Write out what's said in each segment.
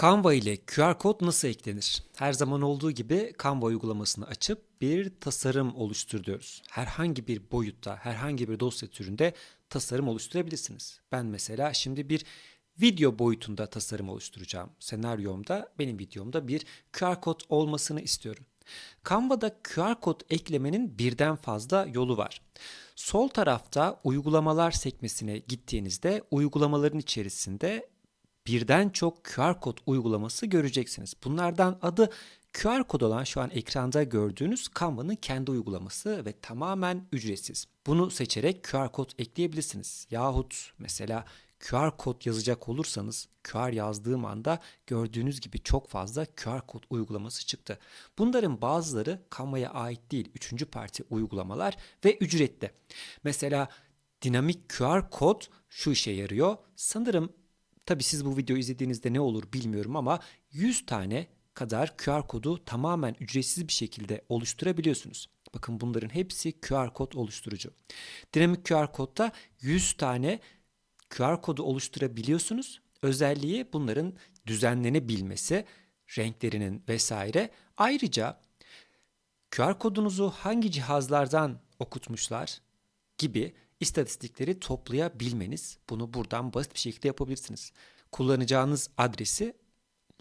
Canva ile QR kod nasıl eklenir? Her zaman olduğu gibi Canva uygulamasını açıp bir tasarım oluşturuyoruz. Herhangi bir boyutta, herhangi bir dosya türünde tasarım oluşturabilirsiniz. Ben mesela şimdi bir video boyutunda tasarım oluşturacağım. Senaryomda, benim videomda bir QR kod olmasını istiyorum. Canva'da QR kod eklemenin birden fazla yolu var. Sol tarafta uygulamalar sekmesine gittiğinizde uygulamaların içerisinde birden çok QR kod uygulaması göreceksiniz. Bunlardan adı QR kod olan şu an ekranda gördüğünüz Canva'nın kendi uygulaması ve tamamen ücretsiz. Bunu seçerek QR kod ekleyebilirsiniz. Yahut mesela QR kod yazacak olursanız QR yazdığım anda gördüğünüz gibi çok fazla QR kod uygulaması çıktı. Bunların bazıları Canva'ya ait değil, üçüncü parti uygulamalar ve ücretli. Mesela dinamik QR kod şu işe yarıyor. Sanırım Tabii siz bu videoyu izlediğinizde ne olur bilmiyorum ama 100 tane kadar QR kodu tamamen ücretsiz bir şekilde oluşturabiliyorsunuz. Bakın bunların hepsi QR kod oluşturucu. Dinamik QR kodda 100 tane QR kodu oluşturabiliyorsunuz. Özelliği bunların düzenlenebilmesi, renklerinin vesaire. Ayrıca QR kodunuzu hangi cihazlardan okutmuşlar gibi istatistikleri toplayabilmeniz. Bunu buradan basit bir şekilde yapabilirsiniz. Kullanacağınız adresi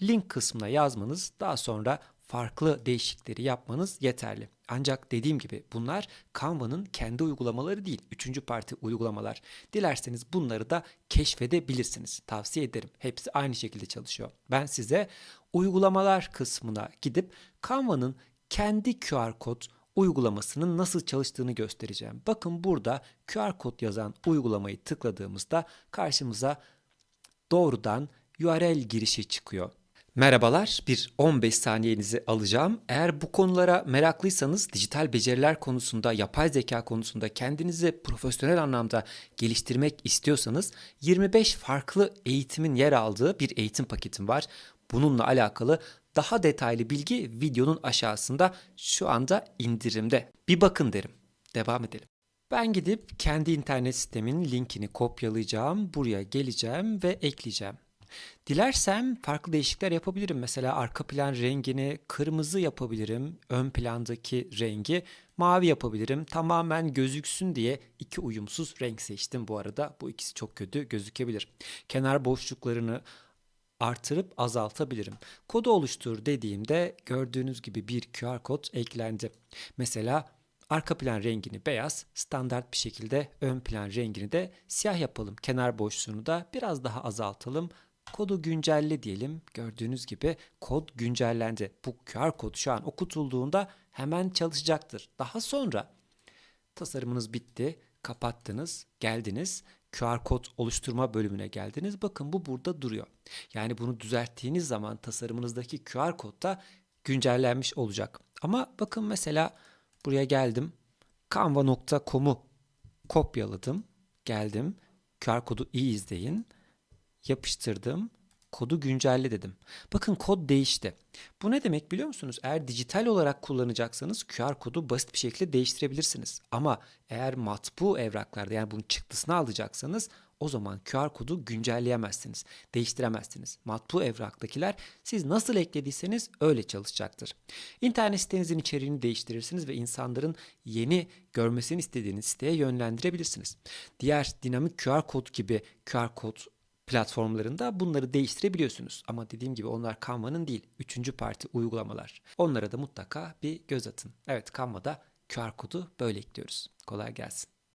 link kısmına yazmanız, daha sonra farklı değişiklikleri yapmanız yeterli. Ancak dediğim gibi bunlar Canva'nın kendi uygulamaları değil, üçüncü parti uygulamalar. Dilerseniz bunları da keşfedebilirsiniz. Tavsiye ederim. Hepsi aynı şekilde çalışıyor. Ben size uygulamalar kısmına gidip Canva'nın kendi QR kod uygulamasının nasıl çalıştığını göstereceğim. Bakın burada QR kod yazan uygulamayı tıkladığımızda karşımıza doğrudan URL girişi çıkıyor. Merhabalar, bir 15 saniyenizi alacağım. Eğer bu konulara meraklıysanız, dijital beceriler konusunda, yapay zeka konusunda kendinizi profesyonel anlamda geliştirmek istiyorsanız 25 farklı eğitimin yer aldığı bir eğitim paketim var. Bununla alakalı daha detaylı bilgi videonun aşağısında şu anda indirimde. Bir bakın derim. Devam edelim. Ben gidip kendi internet sitemin linkini kopyalayacağım. Buraya geleceğim ve ekleyeceğim. Dilersem farklı değişiklikler yapabilirim. Mesela arka plan rengini kırmızı yapabilirim. Ön plandaki rengi mavi yapabilirim. Tamamen gözüksün diye iki uyumsuz renk seçtim bu arada. Bu ikisi çok kötü gözükebilir. Kenar boşluklarını artırıp azaltabilirim. Kodu oluştur dediğimde gördüğünüz gibi bir QR kod eklendi. Mesela arka plan rengini beyaz, standart bir şekilde ön plan rengini de siyah yapalım. Kenar boşluğunu da biraz daha azaltalım. Kodu güncelle diyelim. Gördüğünüz gibi kod güncellendi. Bu QR kod şu an okutulduğunda hemen çalışacaktır. Daha sonra tasarımınız bitti, kapattınız, geldiniz. QR kod oluşturma bölümüne geldiniz. Bakın bu burada duruyor. Yani bunu düzelttiğiniz zaman tasarımınızdaki QR kod da güncellenmiş olacak. Ama bakın mesela buraya geldim. Canva.com'u kopyaladım. Geldim. QR kodu iyi izleyin. Yapıştırdım kodu güncelle dedim. Bakın kod değişti. Bu ne demek biliyor musunuz? Eğer dijital olarak kullanacaksanız QR kodu basit bir şekilde değiştirebilirsiniz. Ama eğer matbu evraklarda yani bunun çıktısını alacaksanız o zaman QR kodu güncelleyemezsiniz, değiştiremezsiniz. Matbu evraktakiler siz nasıl eklediyseniz öyle çalışacaktır. İnternet sitenizin içeriğini değiştirirsiniz ve insanların yeni görmesini istediğiniz siteye yönlendirebilirsiniz. Diğer dinamik QR kod gibi QR kod platformlarında bunları değiştirebiliyorsunuz. Ama dediğim gibi onlar Canva'nın değil, üçüncü parti uygulamalar. Onlara da mutlaka bir göz atın. Evet Canva'da QR kodu böyle ekliyoruz. Kolay gelsin.